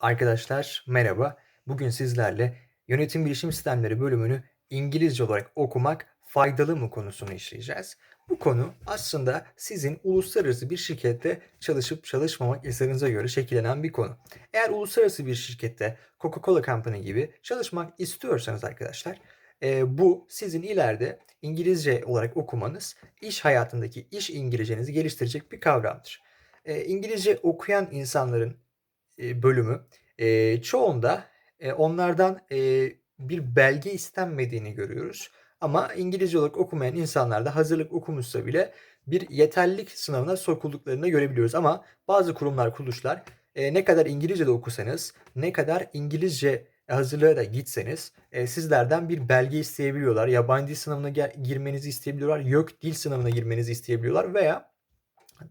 Arkadaşlar merhaba. Bugün sizlerle yönetim bilişim sistemleri bölümünü İngilizce olarak okumak faydalı mı konusunu işleyeceğiz. Bu konu aslında sizin uluslararası bir şirkette çalışıp çalışmamak istediğinize göre şekillenen bir konu. Eğer uluslararası bir şirkette Coca-Cola Company gibi çalışmak istiyorsanız arkadaşlar e, bu sizin ileride İngilizce olarak okumanız iş hayatındaki iş İngilizcenizi geliştirecek bir kavramdır. E, İngilizce okuyan insanların bölümü, eee, çoğunda, eee, onlardan, bir belge istenmediğini görüyoruz. Ama İngilizce olarak okumayan insanlar da hazırlık okumuşsa bile bir yeterlilik sınavına sokulduklarını görebiliyoruz. Ama bazı kurumlar, kuruluşlar, ne kadar İngilizce de okusanız, ne kadar İngilizce hazırlığa da gitseniz, sizlerden bir belge isteyebiliyorlar. Yabancı dil sınavına girmenizi isteyebiliyorlar, YÖK dil sınavına girmenizi isteyebiliyorlar veya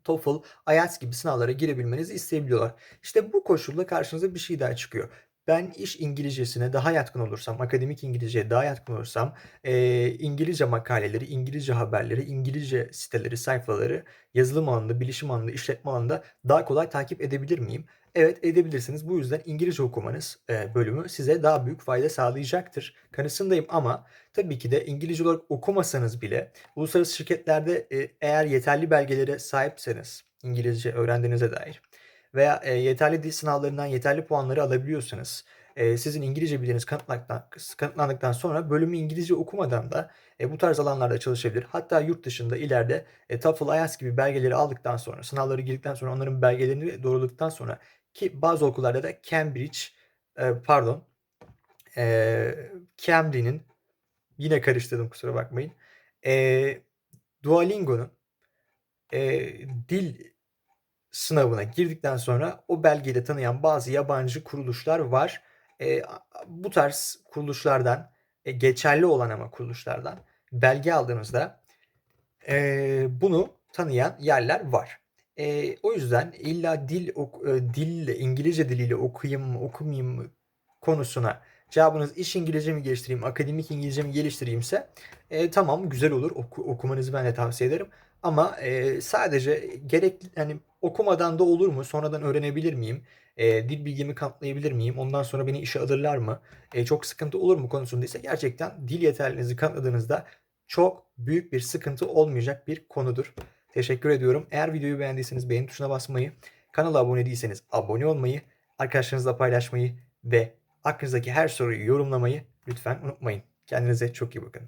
TOEFL, IELTS gibi sınavlara girebilmenizi isteyebiliyorlar. İşte bu koşulla karşınıza bir şey daha çıkıyor. Ben iş İngilizcesine daha yatkın olursam, akademik İngilizceye daha yatkın olursam, eee, İngilizce makaleleri, İngilizce haberleri, İngilizce siteleri, sayfaları yazılım alanında, bilişim alanında, işletme alanında daha kolay takip edebilir miyim? Evet, edebilirsiniz. Bu yüzden İngilizce okumanız, eee, bölümü size daha büyük fayda sağlayacaktır kanısındayım ama tabii ki de İngilizce olarak okumasanız bile uluslararası şirketlerde, eee, eğer yeterli belgelere sahipseniz İngilizce öğrendiğinize dair veya, eee, yeterli dil sınavlarından yeterli puanları alabiliyorsanız, eee, sizin İngilizce bilginiz kanıtlandıktan sonra bölümü İngilizce okumadan da, eee, bu tarz alanlarda çalışabilir. Hatta yurt dışında ileride, eee, TOEFL, IELTS gibi belgeleri aldıktan sonra, sınavlara girdikten sonra, onların belgelerini doğruladıktan sonra ki bazı okullarda da Cambridge, eee, pardon, eee, Cambly'nin yine karıştırdım kusura bakmayın. Eee, Duolingo'nun, eee, dil sınavına girdikten sonra o belgeyi de tanıyan bazı yabancı kuruluşlar var. A bu tarz kuruluşlardan, eee, geçerli olan ama kuruluşlardan belge aldığınızda, eee, bunu tanıyan yerler var. Eee, o yüzden illa dil ok eee, dille, İngilizce diliyle okuyayım mı, okumayayım mı konusuna cevabınız iş İngilizce mi geliştireyim, akademik İngilizce mi geliştireyimse, eee, tamam güzel olur. Oku okumanızı ben de tavsiye ederim ama, eee, sadece gerekli hani, okumadan da olur mu, sonradan öğrenebilir miyim, eee, dil bilgimi kanıtlayabilir miyim, ondan sonra beni işe alırlar mı, eee, çok sıkıntı olur mu konusunda ise gerçekten dil yeterliliğinizi kanıtladığınızda çok büyük bir sıkıntı olmayacak bir konudur. Teşekkür ediyorum. Eğer videoyu beğendiyseniz beğeni tuşuna basmayı, kanala abone değilseniz abone olmayı, arkadaşlarınızla paylaşmayı ve aklınızdaki her soruyu yorumlamayı lütfen unutmayın. Kendinize çok iyi bakın.